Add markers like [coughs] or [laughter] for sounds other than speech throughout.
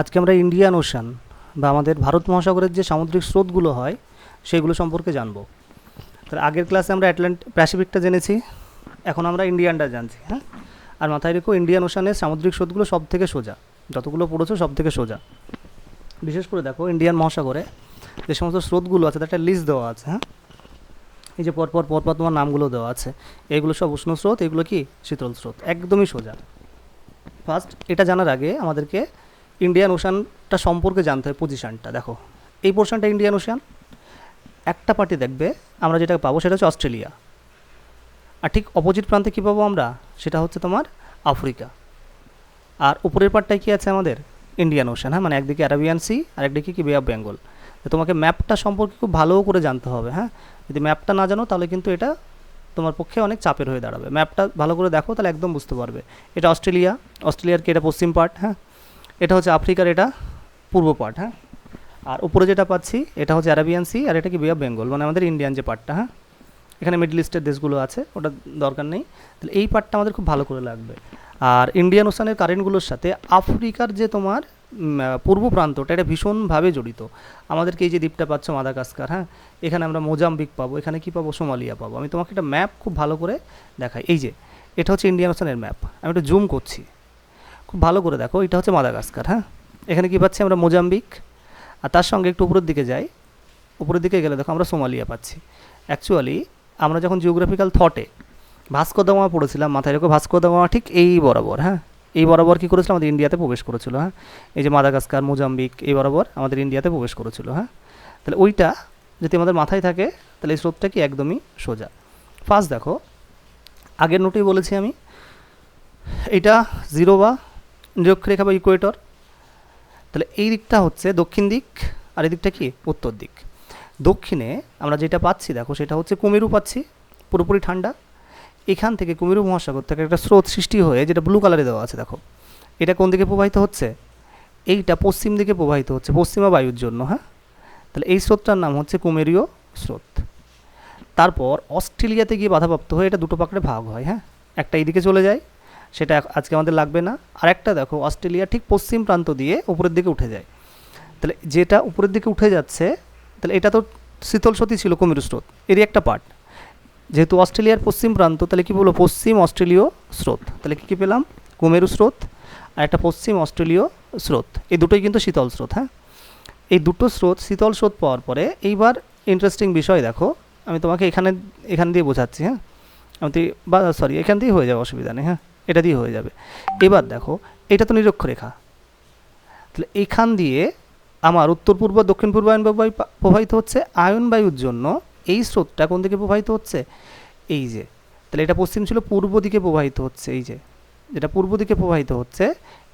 আজকে আমরা Indian ocean বা আমাদের ভারত মহাসাগরের যে সামুদ্রিক স্রোতগুলো হয়, সেগুলো সম্পর্কে জানব। তাহলে আগের ক্লাসে আমরা অ্যাটলান্ট প্যাসিফিকটা জেনেছি, এখন আমরা ইন্ডিয়ানটা জানছি হ্যাঁ? আর মাথায় রেখো ইন্ডিয়ান ওশানের সামুদ্রিক স্রোতগুলো সব থেকে সোজা। যতগুলো পড়েছো সব থেকে সোজা। বিশেষ করে দেখো ইন্ডিয়ান মহাসাগরে যে সমস্ত স্রোতগুলো আছে তার একটা লিস্ট দেওয়া আছে হ্যাঁ? এই যে পরপর পরপর তোমার নামগুলো দেওয়া আছে। এগুলো সব উষ্ণ স্রোত, এগুলো কি? শীতল স্রোত। একদমই সোজা। ফার্স্ট এটা জানার আগে আমাদেরকে ইন্ডিয়ান ওশানটা সম্পর্কে জানতে হয় পজিশানটা দেখো। এই পোর্শনটা ইন্ডিয়ান ওশান একটা পার্টি দেখবে, আমরা যেটা পাবো সেটা হচ্ছে অস্ট্রেলিয়া। আর ঠিক অপোজিট প্রান্তে কী পাবো আমরা? সেটা হচ্ছে তোমার আফ্রিকা। আর উপরের পার্টটায় কী আছে আমাদের? ইন্ডিয়ান ওশান হ্যাঁ? মানে একদিকে অ্যারাবিয়ান সি আর একদিকে কি বে অফ বেঙ্গল তোমাকে ম্যাপটা সম্পর্কে খুব ভালো করে জানতে হবে হ্যাঁ? যদি ম্যাপটা না জানো, তাহলে কিন্তু এটা তোমার পক্ষে অনেক চাপের হয়ে দাঁড়াবে। ম্যাপটা ভালো করে দেখো, তাহলে একদম বুঝতে পারবে। এটা অস্ট্রেলিয়া। অস্ট্রেলিয়ার কি এটা পশ্চিম পার্ট হ্যাঁ? এটা হচ্ছে আফ্রিকার এটা পূর্ব পার্ট হ্যাঁ? আর উপরে যেটা পাচ্ছি, এটা হচ্ছে অ্যারাবিয়ান সি আর এটা কি বে অফ বেঙ্গল মানে আমাদের ইন্ডিয়ান যে পার্টটা হ্যাঁ? এখানে মিডল ইস্টের দেশগুলো আছে, ওটা দরকার নেই। তাহলে এই পার্টটা আমাদের খুব ভালো করে লাগবে। আর ইন্ডিয়ান ওশানের কারেন্টগুলোর সাথে আফ্রিকার যে তোমার পূর্ব প্রান্তটা এটা ভীষণভাবে জড়িত। আমাদেরকে এই যে দ্বীপটা পাচ্ছ মাদাগাস্কার হ্যাঁ? এখানে আমরা মোজাম্বিক পাবো, এখানে কি পাবো? সোমালিয়া পাবো। আমি তোমাকে একটা ম্যাপ খুব ভালো করে দেখাই। এই যে, এটা হচ্ছে ইন্ডিয়ান ওশানের ম্যাপ আমি একটু জুম করছি। খুব ভালো করে দেখো, এটা হচ্ছে মাদাগাস্কার হ্যাঁ? এখানে কি পাচ্ছি আমরা? মোজাম্বিক। আর তার সঙ্গে একটু উপরের দিকে যাই। উপরের দিকে গেলে দেখো আমরা সোমালিয়া পাচ্ছি। অ্যাকচুয়ালি আমরা যখন জিওগ্রাফিক্যাল থটে ভাস্কো দামা পড়েছিলাম, মাথায় রেখো ভাস্কো দামা ঠিক এই বরাবর হ্যাঁ? এই বরাবর কী করেছিল? আমাদের ইন্ডিয়াতে প্রবেশ করেছিল হ্যাঁ? এই যে মাদাগাস্কার, মোজাম্বিক, এই বরাবর আমাদের ইন্ডিয়াতে প্রবেশ করেছিল হ্যাঁ? তাহলে ওইটা যদি আমাদের মাথায় থাকে, তাহলে এই স্রোতটা কি একদমই সোজা। ফার্স্ট দেখো, আগের নোটেই বলেছি আমি, এটা জিরো বা নিরক্ষরেখা বা ইকুয়েটর তাহলে এই দিকটা হচ্ছে দক্ষিণ দিক আর এই দিকটা কি? উত্তর দিক। দক্ষিণে আমরা যেটা পাচ্ছি, দেখো সেটা হচ্ছে কুমেরু পাচ্ছি, পুরোপুরি ঠান্ডা। এখান থেকে কুমেরু মহাসাগর থেকে একটা স্রোত সৃষ্টি হয়ে যেটা ব্লু কালারে দেওয়া আছে, দেখো। এটা কোন দিকে প্রবাহিত হচ্ছে? এইটা পশ্চিম দিকে প্রবাহিত হচ্ছে, পশ্চিমা বায়ুর জন্য হ্যাঁ? তাহলে এই স্রোতটার নাম হচ্ছে কুমেরীয় স্রোত। তারপর অস্ট্রেলিয়াতে গিয়ে বাধাপ্রাপ্ত হয়ে এটা দুটো পাকড়ে ভাগ হয় হ্যাঁ? একটা এইদিকে চলে যায় সেটা আজকে আমাদের লাগবে না। আর একটা দেখো, অস্ট্রেলিয়া ঠিক পশ্চিম প্রান্ত দিয়ে উপরের দিকে উঠে যায়। তাহলে যেটা উপরের দিকে উঠে যাচ্ছে, তাহলে এটা তো শীতল সতী ছিল, কুমেরু স্রোত। এরই একটা পার্ট যেহেতু অস্ট্রেলিয়ার পশ্চিম প্রান্ত, তাহলে কি বলব? পশ্চিম অস্ট্রেলীয় স্রোত। তাহলে কী কী পেলাম? কুমেরু স্রোত আর একটা পশ্চিম অস্ট্রেলীয় স্রোত। এই দুটোই কিন্তু শীতল স্রোত হ্যাঁ? এই দুটো স্রোত শীতল স্রোত পাওয়ার পরে এইবার ইন্টারেস্টিং বিষয় দেখো। আমি তোমাকে এখানে, এখান দিয়ে বোঝাচ্ছি হ্যাঁ? আমি বা সরি এখান দিয়েই হয়ে যাবে, অসুবিধা নেই হ্যাঁ? এটা দিয়ে হয়ে যাবে। এবার দেখো, এটা তো নিরক্ষরেখা। তাহলে এখান দিয়ে আমার উত্তর পূর্ব, দক্ষিণ পূর্ব আয়ন বায়ু প্রবাহিত হচ্ছে, আয়ন বায়ুর জন্য এই স্রোতটা কোন দিকে প্রবাহিত হচ্ছে? এই যে। তাহলে এটা পশ্চিম ছিল, পূর্ব দিকে প্রবাহিত হচ্ছে, এই যে। যেটা পূর্ব দিকে প্রবাহিত হচ্ছে,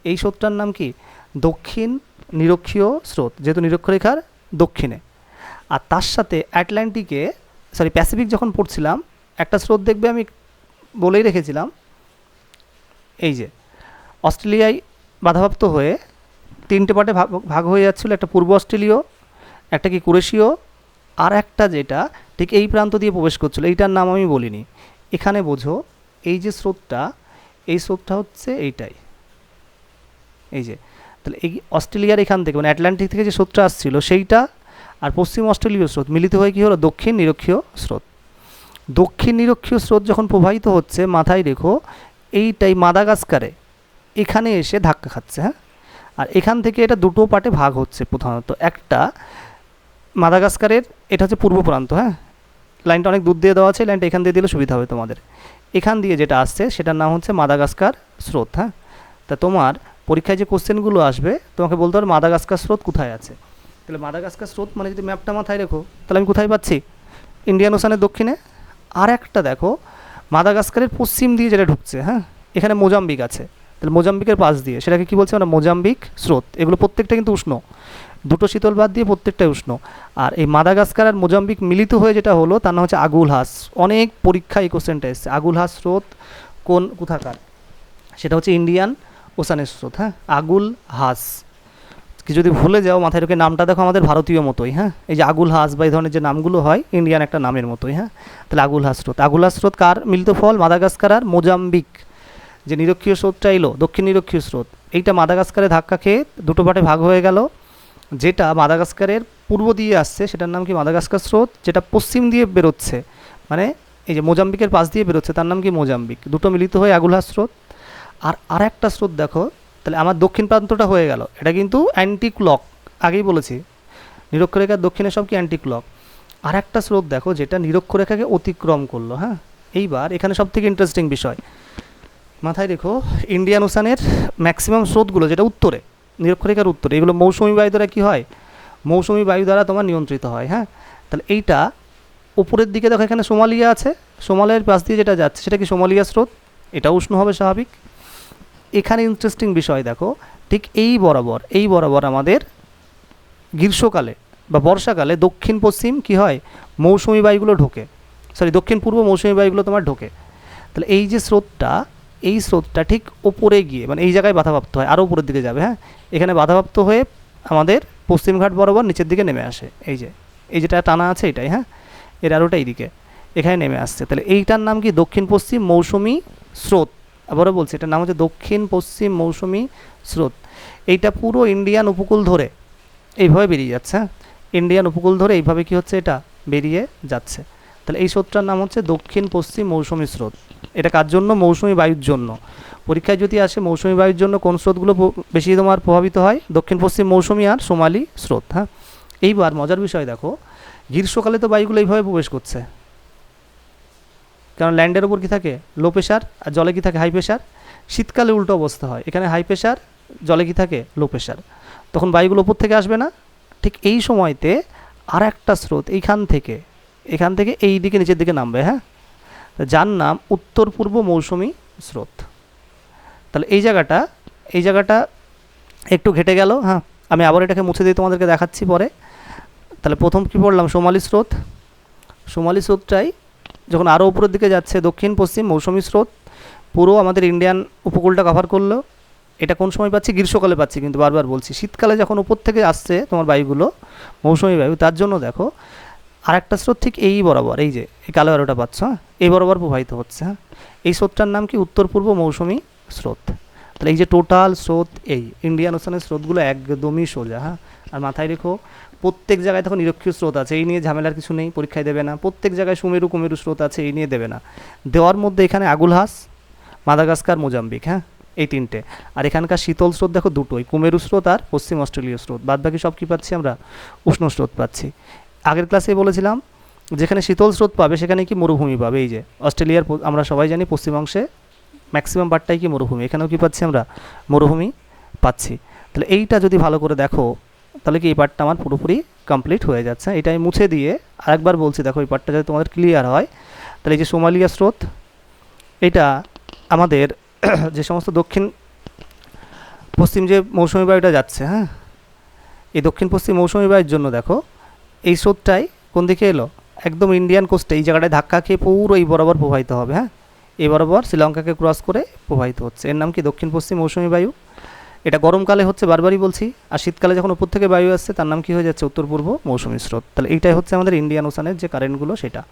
এই স্রোতটার নাম কি? দক্ষিণ নিরক্ষীয় স্রোত, যেহেতু নিরক্ষরেখার দক্ষিণে। আর তার সাথে অ্যাটলান্টিকে সরি প্যাসিফিক যখন পড়ছিলাম, একটা স্রোত দেখবে আমি বলেই রেখেছিলাম এই যে অস্ট্রেলিয়ায় বাধাপ্রাপ্ত হয়ে তিনটে পার্টে ভাগ হয়ে যাচ্ছিল একটা পূর্ব অস্ট্রেলীয়, একটা কি কুরেশীয়, আর একটা যেটা ঠিক এই প্রান্ত দিয়ে প্রবেশ করছিল। এইটার নাম আমি বলিনি। এখানে বোঝো, এই যে স্রোতটা, এই স্রোতটা হচ্ছে এইটাই। এই যে তাহলে এই অস্ট্রেলিয়ার এখান থেকে মানে অ্যাটলান্টিক থেকে যে স্রোতটা আসছিল সেইটা আর পশ্চিম অস্ট্রেলীয় স্রোত মিলিত হয়ে কী হলো? দক্ষিণ নিরক্ষীয় স্রোত। দক্ষিণ নিরক্ষীয় স্রোত যখন প্রবাহিত হচ্ছে, মাথায় রেখো এইটাই মাদাগাস্কারে। এখানে এসে ধাক্কা খাচ্ছে হ্যাঁ? আর এখান থেকে এটা দুটো পার্টে ভাগ হচ্ছে প্রধানত। একটা মাদাগাস্কারের, এটা হচ্ছে পূর্ব প্রান্ত হ্যাঁ? লাইনটা অনেক দূর দিয়ে দেওয়া আছে লাইনটা এখান দিয়ে দিলে সুবিধা হবে তোমাদের। এখান দিয়ে যেটা আসছে, সেটার নাম হচ্ছে মাদাগাস্কার স্রোত হ্যাঁ? তা তোমার পরীক্ষায় যে কোশ্চেনগুলো আসবে, তোমাকে বলতে হবে মাদাগাস্কার স্রোত কোথায় আছে? তাহলে মাদাগাস্কার স্রোত মানে যদি ম্যাপটা মাথায় রেখো, তাহলে আমি কোথায় পাচ্ছি? ইন্ডিয়ান ওশানের দক্ষিণে। আর একটা দেখো মাদাগাস্কারের পশ্চিম দিয়ে যেটা ঢুকছে হ্যাঁ? এখানে মোজাম্বিক আছে। তাহলে মোজাম্বিকের পাশ দিয়ে সেটাকে কী বলছে আমরা? মোজাম্বিক স্রোত। এগুলো প্রত্যেকটা কিন্তু উষ্ণ। দুটো শীতল বাদ দিয়ে প্রত্যেকটাই উষ্ণ। আর এই মাদাগাস্কার আর মোজাম্বিক মিলিত হয়ে যেটা হলো তার নাম হচ্ছে আগুল হাস। অনেক পরীক্ষা এই কোশ্চেনটা এসছে। আগুল হাস স্রোত কোন, কোথাকার? সেটা হচ্ছে ইন্ডিয়ান ওশানের স্রোত হ্যাঁ? আগুল হাস। যদি ভুলে যাও, মাথায় রেখে নামটা দেখো আমাদের ভারতীয় মতোই হ্যাঁ? এই যে আগুল হাস বা এই ধরনের যে নামগুলো হয়, ইন্ডিয়ান একটা নামের মতোই হ্যাঁ? তাহলে আগুল হাস স্রোত। আগুল হাস স্রোত কার? মিলিত ফল, মাদাগাস্কার আর মোজাম্বিক। যে নিরক্ষীয় স্রোতটা এলো, দক্ষিণ নিরক্ষীয় স্রোত। এইটা মাদাগাস্কারে ধাক্কা খেয়ে দুটো পার্টে ভাগ হয়ে গেল। যেটা মাদাগাস্কারের পূর্ব দিয়ে আসছে, সেটার নাম কি মাদাগাস্কার স্রোত? যেটা পশ্চিম দিয়ে বেরোচ্ছে মানে এই যে মোজাম্বিকের পাশ দিয়ে বেরোচ্ছে, তার নাম কি মোজাম্বিক। দুটো মিলিত হয়ে আগুলহার স্রোত। আর আর একটা স্রোত দেখো তাহলে আমার দক্ষিণ প্রান্তটা হয়ে গেল। এটা কিন্তু অ্যান্টি ক্লক আগেই বলেছি। নিরক্ষরেখার দক্ষিণে সব কি অ্যান্টি ক্লক আর একটা স্রোত দেখো, যেটা নিরক্ষরেখাকে অতিক্রম করল হ্যাঁ? এইবার এখানে সব থেকে ইন্টারেস্টিং বিষয়। মাথায় রেখো ইন্ডিয়ান ওশানের ম্যাক্সিমাম স্রোতগুলো যেটা উত্তরে, নিরক্ষরেখার উত্তরে, এগুলো মৌসুমি বায়ু দ্বারা কী হয়? মৌসুমি বায়ু দ্বারা তোমার নিয়ন্ত্রিত হয় হ্যাঁ? তাহলে এইটা উপরের দিকে দেখো এখানে সোমালিয়া আছে। সোমালিয়ার পাশ দিয়ে যেটা যাচ্ছে, সেটা কি সোমালিয়া স্রোত? এটা উষ্ণ হবে স্বাভাবিক। এখানে ইন্টারেস্টিং বিষয় দেখো, ঠিক এই বরাবর এই বরাবর আমাদের গ্রীষ্মকালে বা বর্ষাকালে দক্ষিণ পশ্চিম কি হয়? মৌসুমি বায়ুগুলো ঢোকে। সরি দক্ষিণ পূর্ব মৌসুমি বায়ুগুলো তোমার ঢোকে। তাহলে এই যে স্রোতটা, এই স্রোতটা ঠিক ওপরে গিয়ে মানে এই জায়গায় বাধাপ্রাপ্ত হয় আরও উপরের দিকে যাবে হ্যাঁ? এখানে বাধাপ্রাপ্ত হয়ে আমাদের পশ্চিমঘাট বরাবর নিচের দিকে নেমে আসে, এই যে। এই যেটা টানা আছে এটাই হ্যাঁ? এর আরোটা এইদিকে, এখানে নেমে আসছে। তাহলে এইটার নাম কি? দক্ষিণ পশ্চিম মৌসুমি স্রোত। আবারও বলছি, এটার নাম হচ্ছে দক্ষিণ পশ্চিম মৌসুমি স্রোত। এইটা পুরো ইন্ডিয়ান উপকূল ধরে এইভাবে বেরিয়ে যাচ্ছে হ্যাঁ? ইন্ডিয়ান উপকূল ধরে এইভাবে কি হচ্ছে এটা বেরিয়ে যাচ্ছে। তাহলে এই স্রোতটার নাম হচ্ছে দক্ষিণ পশ্চিম মৌসুমি স্রোত। এটা কার জন্য? মৌসুমি বায়ুর জন্য। পরীক্ষায় যদি আসে, মৌসুমি বায়ুর জন্য কোন স্রোতগুলো বেশি তোমার প্রভাবিত হয়? দক্ষিণ পশ্চিম মৌসুমি আর সোমালি স্রোত হ্যাঁ? এইবার মজার বিষয় দেখো, গ্রীষ্মকালে তো বায়ুগুলো এইভাবে প্রবেশ করছে। কারণ ল্যান্ডের ওপর কী থাকে? লো প্রেশার আর জলে কি থাকে? হাই প্রেশার শীতকালে উল্টো অবস্থা হয়। এখানে হাই প্রেশার জলে কী থাকে? লো প্রেশার তখন বায়ুগুলো ওপর থেকে আসবে না? ঠিক এই সময়তে আর একটা স্রোত এইখান থেকে, এখান থেকে এই দিকে নিচের দিকে নামবে হ্যাঁ? যার নাম উত্তর পূর্ব মৌসুমি স্রোত। তাহলে এই জায়গাটা এই জায়গাটা একটু ঘেটে গেল হ্যাঁ? আমি আবার এটাকে মুছে দিয়ে তোমাদেরকে দেখাচ্ছি পরে। তাহলে প্রথম কী পড়লাম? সোমালি স্রোত। সোমালি স্রোতটাই যখন আরও উপরের দিকে যাচ্ছে, দক্ষিণ, পশ্চিম, মৌসুমি স্রোত, পুরো আমাদের ইন্ডিয়ান উপকূলটা কভার করল। এটা কোন সময় পাচ্ছি? গ্রীষ্মকালে পাচ্ছি, কিন্তু বারবার বলছি। শীতকালে যখন উপর থেকে আসছে তোমার বায়ুগুলো, মৌসুমি বায়ু, তার জন্য দেখো আর একটা স্রোত ঠিক এই বরাবর, এই যে, এই কালো আলোটা পাচ্ছ হ্যাঁ? এই বরাবর প্রবাহিত হচ্ছে হ্যাঁ? এই স্রোতটার নাম কি? উত্তর, পূর্ব, মৌসুমি স্রোত। তাহলে এই যে টোটাল স্রোত এই ইন্ডিয়ান ওশানের স্রোতগুলো একদমই সোজা হ্যাঁ? আর মাথায় রেখো প্রত্যেক জায়গায় তখন নিরক্ষীয় স্রোত আছে, এই নিয়ে ঝামেলার কিছু নেই, পরীক্ষায় দেবে না। প্রত্যেক জায়গায় সুমেরু কুমেরু স্রোত আছে, এই নিয়ে দেবে না। দেওয়ার মধ্যে এখানে আগুলহাস মাদাগাস্কার, মোজাম্বিক হ্যাঁ? এই তিনটে। আর এখানকার শীতল স্রোত দেখো দুটোই, কুমেরু স্রোত আর পশ্চিম অস্ট্রেলীয় স্রোত। বাদ বাকি সব কী পাচ্ছি আমরা? উষ্ণ স্রোত পাচ্ছি। আগের ক্লাসে বলেছিলাম, যেখানে শীতল স্রোত পাবে, সেখানে কি মরুভূমি পাবে? এই যে, অস্ট্রেলিয়ার আমরা সবাই জানি পশ্চিমাংশে ম্যাক্সিমাম পার্টটাই কি মরুভূমি। এখানেও কি পাচ্ছি আমরা? মরুভূমি পাচ্ছি। তাহলে এইটা যদি ভালো করে দেখো তাহলে কি এই পার্টটা আমার পুরোপুরি কমপ্লিট হয়ে যাচ্ছে? এটা আমি মুছে দিয়ে আরেকবার বলছি, দেখো এই পার্টটা যদি তোমাদের ক্লিয়ার হয়, তাহলে এই যে সোমালিয়া স্রোত, এটা আমাদের [coughs] যে সমস্ত দক্ষিণ পশ্চিম যে মৌসুমি বায়ুটা যাচ্ছে হ্যাঁ? এই দক্ষিণ পশ্চিম মৌসুমি বায়ুর জন্য দেখো, এই স্রোতটাই কোন দিকে এলো? একদম ইন্ডিয়ান কোস্টে এই জায়গাটায় ধাক্কা খেয়ে পুরো এই বরাবর প্রবাহিত হবে হ্যাঁ? এই বরাবর শ্রীলঙ্কাকে ক্রস করে প্রবাহিত হচ্ছে। এর নাম কি? দক্ষিণ পশ্চিম মৌসুমি বায়ু? এটা গরমকালে হচ্ছে বারবারই বলছি, আর শীতকালে যখন উপর থেকে বায়ু আসছে, তার নাম কি হয়ে যাচ্ছে? উত্তর পূর্ব মৌসুমি স্রোত। তাহলে এইটাই হচ্ছে আমাদের ইন্ডিয়ান ওশানের যে কারেন্টগুলো সেটা।